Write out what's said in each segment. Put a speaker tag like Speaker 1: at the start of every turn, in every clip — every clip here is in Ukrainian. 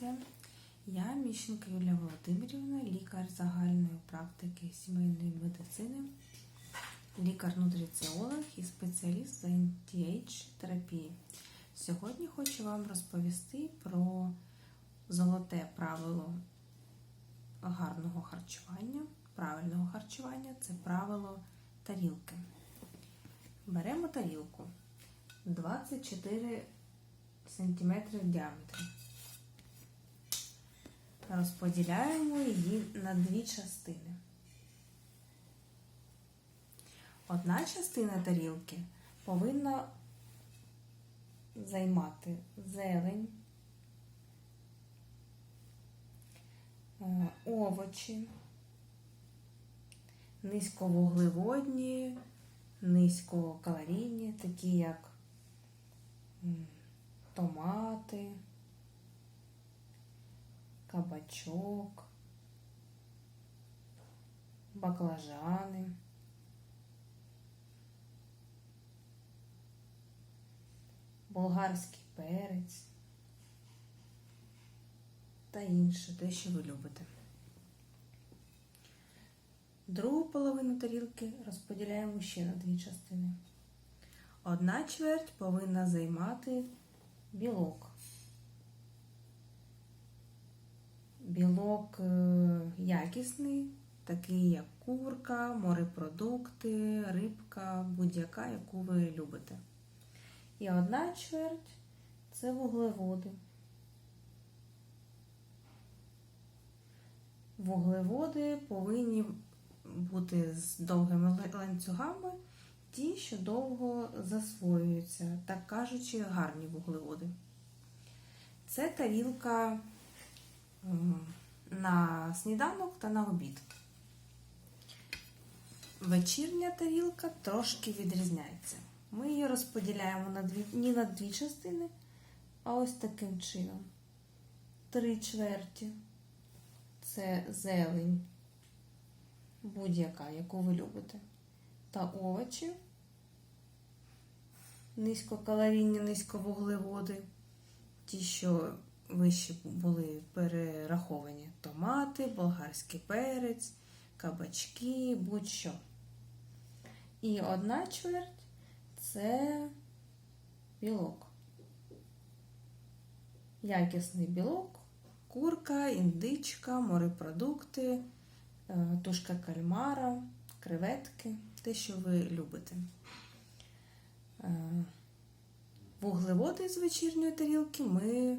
Speaker 1: Здравствуйте. Я Міщенко Юлія Володимирівна, лікар загальної практики сімейної медицини, лікар-нутриціолог і спеціаліст з anti-age терапії. Сьогодні хочу вам розповісти про золоте правило гарного харчування, правильного харчування це правило тарілки. Беремо тарілку 24 см в діаметрі. Розподіляємо її на дві частини. Одна частина тарілки повинна займати зелень, е, овочі, низьковуглеводні, низькокалорійні, такі як томати, кабачок, баклажани. Болгарський перець та інше, те, що ви любите. Другу половину тарілки розподіляємо ще на дві частини. Одна чверть повинна займати білок. Білок е, якісний, такий як курка, морепродукти, рибка, будь-яка, яку ви любите. І одна чверть це вуглеводи. Вуглеводи повинні бути з довгими ланцюгами, ті, що довго засвоюються, так кажучи, гарні вуглеводи. Це тарілка на сніданок та на обід. Вечірня тарілка трошки відрізняється. Ми її розподіляємо на дві, не на дві частини, а ось таким чином. Три чверті це зелень, будь-яка, яку ви любите, та овочі, низькокалорійні, низьковуглеводи, ті, що вище були перераховані: томати, болгарський перець, кабачки, будь-що. І одна чверть це білок. Якісний білок, курка, індичка, морепродукти, е, тушка кальмара, креветки, те, що ви любите. Е, Вуглеводи з вечірньої тарілки ми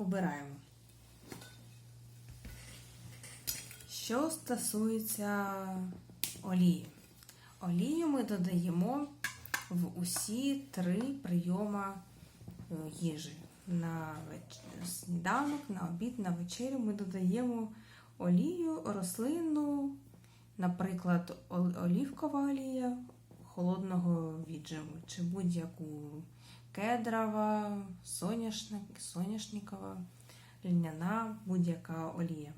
Speaker 1: обираємо. Що стосується олії. Олію ми додаємо в усі три прийома е, їжі. На сніданок, на обід, на вечерю ми додаємо олію рослинну, наприклад, ол- олівкова олія холодного віджиму, чи будь-яку кедрова, соняшник, соняшникова, льняна, будь-яка олія.